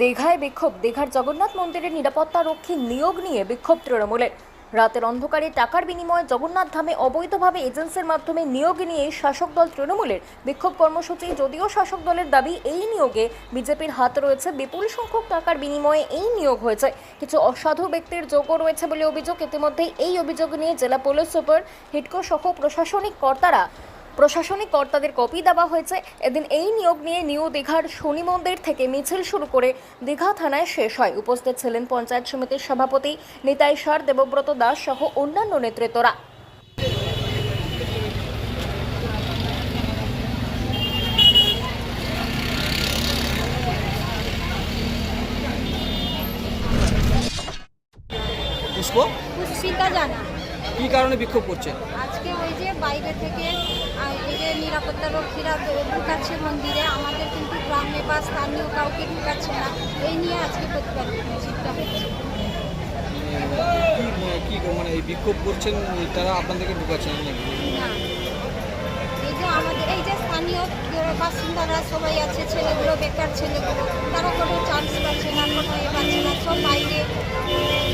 দীঘায় বিক্ষোভ। দীঘার জগন্নাথ মন্দিরের নিরাপত্তা রক্ষী নিয়োগ নিয়ে বিক্ষোভ তৃণমূলের। রাতের অন্ধকারে টাকার বিনিময়ে জগন্নাথ ধামে অবৈধভাবে এজেন্সির মাধ্যমে নিয়োগ নিয়ে শাসক দল তৃণমূলের বিক্ষোভ কর্মসূচি। যদিও শাসক দলের দাবি, এই নিয়োগে বিজেপির হাত রয়েছে। বিপুল সংখ্যক টাকার বিনিময়ে এই নিয়োগ হয়েছে। কিছু অসাধু ব্যক্তির যোগও রয়েছে বলে অভিযোগ। ইতিমধ্যেই এই অভিযোগ নিয়ে জেলা পুলিশ সুপার, হিটকো সহ প্রশাসনিক কর্তারা প্রশাসনিক কর্তাদের কপি দেওয়া হয়েছে। এদিন এই নিয়োগ নিয়ে নিউ দীঘার শনি মন্দির থেকে মিছিল শুরু করে দীঘা থানায় শেষ হয়। উপস্থিত ছিলেন পঞ্চায়েত সমিতির সভাপতি নিতাই সার দেবব্রত দাস সহ অন্যান্য নেতৃত্বরা। পুষ্প পুষ্পিতা জানা। কি কারণে বিক্ষোভ করছেন আজকে ওই যে বাইরে থেকে আহ, এই নিরাপত্তা রক্ষীরা ঢুকাচ্ছে মন্দিরে। আমাদের কিন্তু গ্রামে বা স্থানীয় কাউকে ঢুকাচ্ছে না। এই নিয়ে আজকে প্রতিবাদ মিছিলটা হচ্ছে। কি মানে এই বিক্ষোভ করছেন তারা আপনাদেরকে না। এই যে আমাদের এই যে স্থানীয় বাসিন্দারা সবাই আছে ছেলেগুলো বেকার ছেলেগুলো তারা কোনো চান্স পাচ্ছে না কোনো এ পাচ্ছে না সব বাইরে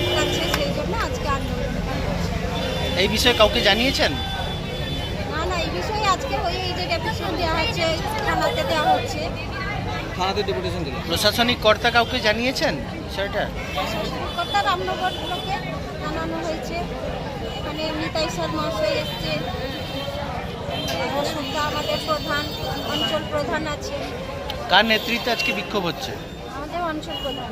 ঢুকাচ্ছে সেই জন্য আজকে এই বিষয়ে কাউকে জানিয়েছেন? বিষয়ে আজকে ওই এই যে ডেপুটেশন দেওয়া হচ্ছে থানাতে দেওয়া হচ্ছে। থানাতে ডেপুটেশন দিলেন প্রশাসনিক কর্তা কাউকে জানিয়েছেন বিষয়টা? কর্তা রামনগর ব্লকে জানানো হয়েছে। এখানে নিতাই মহাশয় এসছে। অসুবিধা আমাদের প্রধান অঞ্চল প্রধান আছে। কার নেতৃত্বে আজকে বিক্ষোভ হচ্ছে? আমাদের অঞ্চল প্রধান।